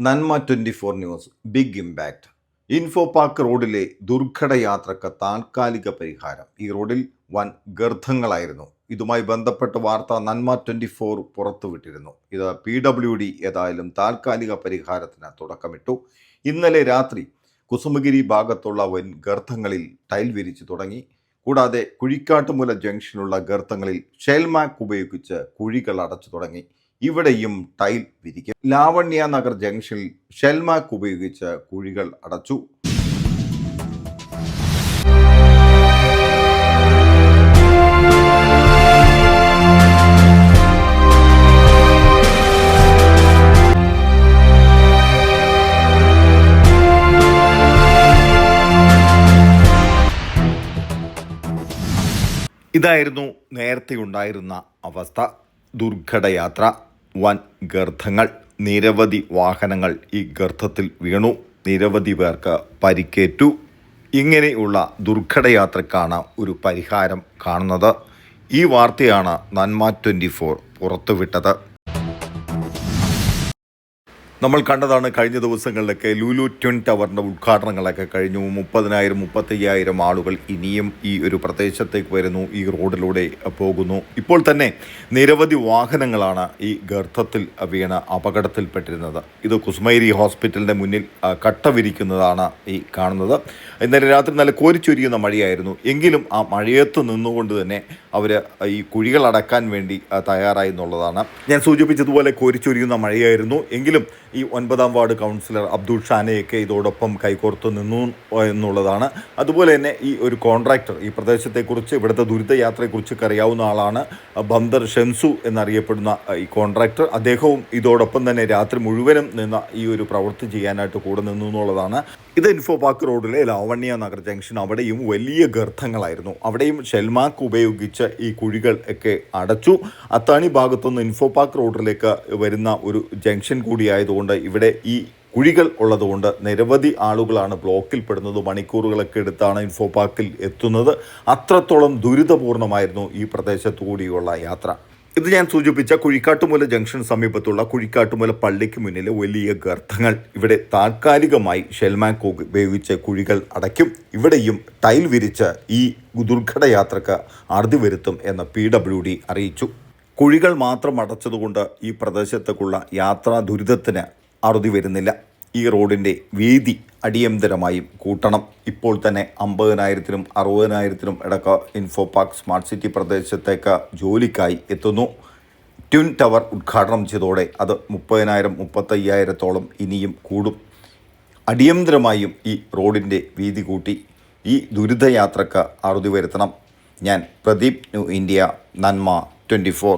നന്മ twenty four news big impact. Info park റോഡിലെ ദുർഘട യാത്രയ്ക്ക് താൽക്കാലിക പരിഹാരം. ഈ റോഡിൽ വൻ ഗർത്തങ്ങളായിരുന്നു ഇതുമായി ബന്ധപ്പെട്ട വാർത്ത നന്മ ട്വന്റി ഫോർ പുറത്തുവിട്ടിരുന്നു. ഇത് പി ഡബ്ല്യു ഡി ഏതായാലും താൽക്കാലിക പരിഹാരത്തിന് തുടക്കമിട്ടു. ഇന്നലെ രാത്രി കുസുമഗിരി ഭാഗത്തുള്ള വൻ ഗർത്തങ്ങളിൽ ടൈൽ വിരിച്ചു തുടങ്ങി. കൂടാതെ കുഴിക്കാട്ടുമുല ജംഗ്ഷനിലുള്ള ഗർത്തങ്ങളിൽ ഷെൽമാക്ക് ഉപയോഗിച്ച് കുഴികൾ അടച്ചു തുടങ്ങി. ഇവിടെയും ടൈൽ വിരിക്കും. ലാവണ്യ നഗർ ജംഗ്ഷനിൽ ഷെൽമാക്ക് ഉപയോഗിച്ച് കുഴികൾ അടച്ചു. ഇതായിരുന്നു നേരത്തെ ഉണ്ടായിരുന്ന അവസ്ഥ. ദുർഘടയാത്ര. വൻ ഗർത്തങ്ങൾ നിരവധി വാഹനങ്ങൾ ഈ ഗർത്തത്തിൽ വീണു. നിരവധി പേർക്ക് പരിക്കേറ്റു. ഇങ്ങനെയുള്ള ദുർഘടയാത്രക്കാണ് ഒരു പരിഹാരം കാണുന്നത്. ഈ വാർത്തയാണ് നന്മ ട്വന്റി ഫോർ പുറത്തുവിട്ടത്. നമ്മൾ കണ്ടതാണ് കഴിഞ്ഞ ദിവസങ്ങളിലൊക്കെ ലുലു ട്വിൻ ടവറിന്റെ ഉദ്ഘാടനങ്ങളൊക്കെ കഴിഞ്ഞു. മുപ്പതിനായിരം മുപ്പത്തയ്യായിരം ആളുകൾ ഇനിയും ഈ ഒരു പ്രദേശത്തേക്ക് വരുന്നു ഈ റോഡിലൂടെ പോകുന്നു. ഇപ്പോൾ തന്നെ നിരവധി വാഹനങ്ങളാണ് ഈ ഗർത്തത്തിൽ വീണ അപകടത്തിൽപ്പെട്ടിരുന്നത്. ഇത് കുസ്മൈരി ഹോസ്പിറ്റലിന്റെ മുന്നിൽ കട്ടവിരിക്കുന്നതാണ് കട്ട വിരിക്കുന്നതാണ് ഈ കാണുന്നത്. ഇന്നലെ രാത്രി നല്ല കോരിച്ചൊരിയുന്ന മഴയായിരുന്നു. എങ്കിലും ആ മഴയത്ത് നിന്നുകൊണ്ട് തന്നെ അവർ ഈ കുഴികൾ അടക്കാൻ വേണ്ടി തയ്യാറായി എന്നുള്ളതാണ്. ഞാൻ സൂചിപ്പിച്ചതുപോലെ കോരിച്ചൊരിയുന്ന മഴയായിരുന്നു. എങ്കിലും ഈ ഒൻപതാം വാർഡ് കൗൺസിലർ അബ്ദുൾ ഷാനെയൊക്കെ ഇതോടൊപ്പം കൈകോർത്ത് നിന്നു എന്നുള്ളതാണ്. അതുപോലെ തന്നെ ഈ ഒരു കോൺട്രാക്ടർ ഈ പ്രദേശത്തെക്കുറിച്ച് ഇവിടുത്തെ ദുരിതയാത്രയെക്കുറിച്ചൊക്കെ അറിയാവുന്ന ആളാണ് ബന്ദർ ഷെൻസു എന്നറിയപ്പെടുന്ന ഈ കോൺട്രാക്ടർ. അദ്ദേഹവും ഇതോടൊപ്പം തന്നെ രാത്രി മുഴുവനും നിന്ന ഈ ഒരു പ്രവൃത്തി ചെയ്യാനായിട്ട് കൂടെ നിന്നു എന്നുള്ളതാണ്. ഇത് ഇൻഫോ പാർക്ക് റോഡിലെ ലാവണ്യ നഗർ ജംഗ്ഷൻ അവിടെയും വലിയ ഗർത്തങ്ങളായിരുന്നു. അവിടെയും ഷെൽമാക്ക് ഉപയോഗിച്ച് ഈ കുഴികൾ ഒക്കെ അടച്ചു. അത്താണി ഭാഗത്തുനിന്ന് ഇൻഫോ പാർക്ക് റോഡിലേക്ക് വരുന്ന ഒരു ജംഗ്ഷൻ കൂടിയായതുകൊണ്ട് ഇവിടെ ഈ കുഴികൾ ഉള്ളതുകൊണ്ട് നിരവധി ആളുകളാണ് ബ്ലോക്കിൽ പെടുന്നത് മണിക്കൂറുകളൊക്കെ എടുത്താണ് ഇൻഫോ പാർക്കിൽ എത്തുന്നത്. അത്രത്തോളം ദുരിതപൂർണമായിരുന്നു ഈ പ്രദേശത്തു കൂടിയുള്ള യാത്ര. ഇത് ഞാൻ സൂചിപ്പിച്ച കുഴിക്കാട്ടുമുല ജംഗ്ഷൻ സമീപത്തുള്ള കുഴിക്കാട്ടുമുല പള്ളിക്ക് മുന്നിലെ വലിയ ഗർത്തങ്ങൾ. ഇവിടെ താൽക്കാലികമായി ഷെൽമാക്ക് ഉപയോഗിച്ച് കുഴികൾ അടയ്ക്കും. ഇവിടെയും ടൈൽ വിരിച്ച് ഈ ദുർഘടയാത്രക്ക് അറുതി വരുത്തും എന്ന് പി ഡബ്ല്യു ഡി അറിയിച്ചു. കുഴികൾ മാത്രം അടച്ചതുകൊണ്ട് ഈ പ്രദേശത്തേക്കുള്ള യാത്രാ ദുരിതത്തിന് അറുതി വരുന്നില്ല. ഈ റോഡിന്റെ വീതി അടിയന്തരമായും കൂട്ടണം. ഇപ്പോൾ തന്നെ അമ്പതിനായിരത്തിനും അറുപതിനായിരത്തിനും ഇടയ്ക്ക് ഇൻഫോ പാർക്ക് സ്മാർട്ട് സിറ്റി പ്രദേശത്തേക്ക് ജോലിക്കായി എത്തുന്നു. ട്വിൻ ടവർ ഉദ്ഘാടനം ചെയ്തോടെ അത് മുപ്പതിനായിരം മുപ്പത്തയ്യായിരത്തോളം ഇനിയും കൂടും. അടിയന്തരമായും ഈ റോഡിന്റെ വീതി കൂട്ടി ഈ ദുരിതയാത്രക്ക് അറുതി വരുത്തണം. ഞാൻ പ്രദീപ് ന്യൂ ഇന്ത്യ നന്മ ട്വന്റി ഫോർ